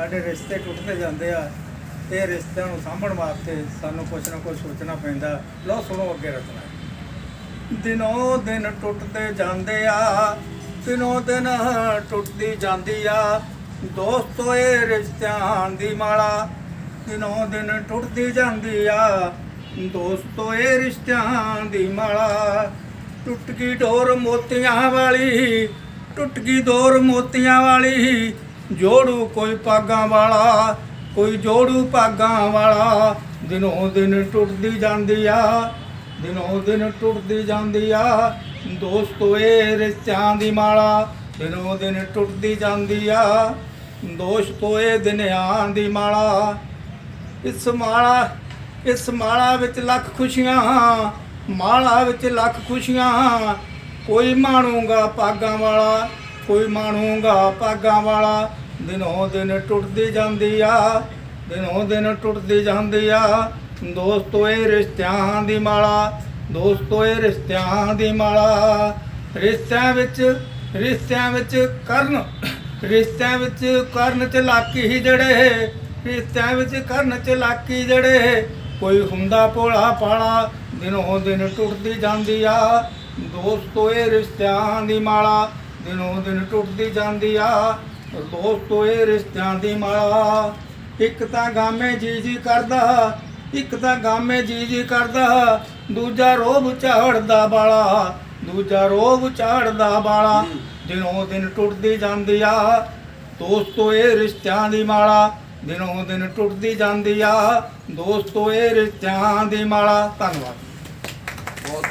ਸਾਡੇ ਰਿਸ਼ਤੇ ਟੁੱਟਦੇ ਜਾਂਦੇ ਆ ਇਹ ਰਿਸ਼ਤਿਆਂ ਨੂੰ ਸਾਂਭਣ ਵਾਸਤੇ ਸਾਨੂੰ ਕੁਝ ਨਾ ਕੁਝ ਸੋਚਣਾ ਪੈਂਦਾ। ਲਓ ਸੁਣੋ ਅੱਗੇ ਰੱਖਣਾ ਦਿਨੋਂ ਦਿਨ ਟੁੱਟਦੇ ਜਾਂਦੇ ਆ, ਦਿਨੋਂ ਦਿਨ ਟੁੱਟਦੀ ਜਾਂਦੀ ਆ। ਦੋਸਤੋ, ਇਹ ਰਿਸ਼ਤਿਆਂ ਦੀ ਮਾਲਾ ਦਿਨੋਂ ਦਿਨ ਟੁੱਟਦੀ ਜਾਂਦੀ ਆ। ਦੋਸਤੋ, ਇਹ ਰਿਸ਼ਤਿਆਂ ਦੀ ਮਾਲਾ ਟੁੱਟ ਗਈ ਡੋਰ ਮੋਤੀਆਂ ਵਾਲੀ, ਟੁੱਟ ਗਈ ਡੋਰ ਮੋਤੀਆਂ ਵਾਲੀ। ਜੋੜੂ ਕੋਈ ਪਾਗਾਂ ਵਾਲਾ, ਕੋਈ ਜੋੜੂ ਪਾਗਾਂ ਵਾਲਾ। ਦਿਨੋਂ ਦਿਨ ਟੁੱਟਦੀ ਜਾਂਦੀ ਆ, ਦਿਨੋਂ ਦਿਨ ਟੁੱਟਦੀ ਜਾਂਦੀ ਆ। ਦੋਸਤੋ, ਇਹ ਰਿਸ਼ਤਿਆਂ ਦੀ ਮਾਲਾ ਦਿਨੋਂ ਦਿਨ ਟੁੱਟਦੀ ਜਾਂਦੀ ਆ। ਦੋਸਤੋ, ਇਹ ਦਿਨਾਂ ਦੀ ਮਾਲਾ, ਇਸ ਮਾਲਾ ਇਸ ਮਾਲਾ ਵਿੱਚ ਲੱਖ ਖੁਸ਼ੀਆਂ, ਮਾਲਾ ਵਿੱਚ ਲੱਖ ਖੁਸ਼ੀਆਂ। ਕੋਈ ਮਾਣੂਗਾ ਪਾਗਾਂ ਵਾਲਾ, ਕੋਈ ਮਾਣੂਗਾ ਪਾਗਾਂ ਵਾਲਾ। ਦਿਨੋਂ ਦਿਨ ਟੁੱਟਦੀ ਜਾਂਦੀ ਆ, ਦਿਨੋਂ ਦਿਨ ਟੁੱਟਦੀ ਜਾਂਦੀ ਆ। ਦੋਸਤੋ, ਇਹ ਰਿਸ਼ਤਿਆਂ ਦੀ ਮਾਲਾ, ਦੋਸਤੋ, ਇਹ ਰਿਸ਼ਤਿਆਂ ਦੀ ਮਾਲਾ। ਰਿਸ਼ਤਿਆਂ ਵਿੱਚ ਰਿਸ਼ਤਿਆਂ ਵਿੱਚ ਕਰਨ, ਰਿਸ਼ਤਿਆਂ ਵਿੱਚ ਕਰਨ ਚਲਾਕੀ ਹੀ ਜੜੇ। ਰਿਸ਼ਤਿਆਂ ਵਿੱਚ ਕਰਨ ਚਲਾਕੀ ਜੜੇ। ਕੋਈ ਹੁੰਦਾ ਭੋਲਾ ਪਾਲਾ ਦਿਨੋਂ ਦਿਨ ਟੁੱਟਦੀ ਜਾਂਦੀ ਆ। ਦੋਸਤੋ, ਇਹ ਰਿਸ਼ਤਿਆਂ ਦੀ ਮਾਲਾ, ਦਿਨੋਂ ਦਿਨ ਟੁੱਟਦੀ ਜਾਂਦੀ ਆ। ਦੋਸਤੋ ਇਹ ਰਿਸ਼ਤਿਆਂ ਦੀ ਮਾਲਾ। ਇੱਕ ਤਾਂ ਗਾਮੇ ਜੀ ਜੀ ਕਰਦਾ, ਇੱਕ ਤਾਂ ਗਾਮੇ ਜੀ ਜੀ ਕਰਦਾ। ਦੂਜਾ ਰੋਬ ਝਾੜਦਾ ਬਾਲਾ, ਦੂਜਾ ਰੋਬ ਝਾੜਦਾ ਬਾਲਾ। ਦਿਨੋਂ ਦਿਨ ਟੁੱਟਦੀ ਜਾਂਦੀ ਆ, ਦੋਸਤੋ ਇਹ ਰਿਸ਼ਤਿਆਂ ਦੀ ਮਾਲਾ। ਦਿਨੋਂ ਦਿਨ ਟੁੱਟਦੀ ਜਾਂਦੀ ਆ, ਦੋਸਤੋ ਇਹ ਰਿਸ਼ਤਿਆਂ ਦੀ ਮਾਲਾ। ਧੰਨਵਾਦ। ਬਹੁਤ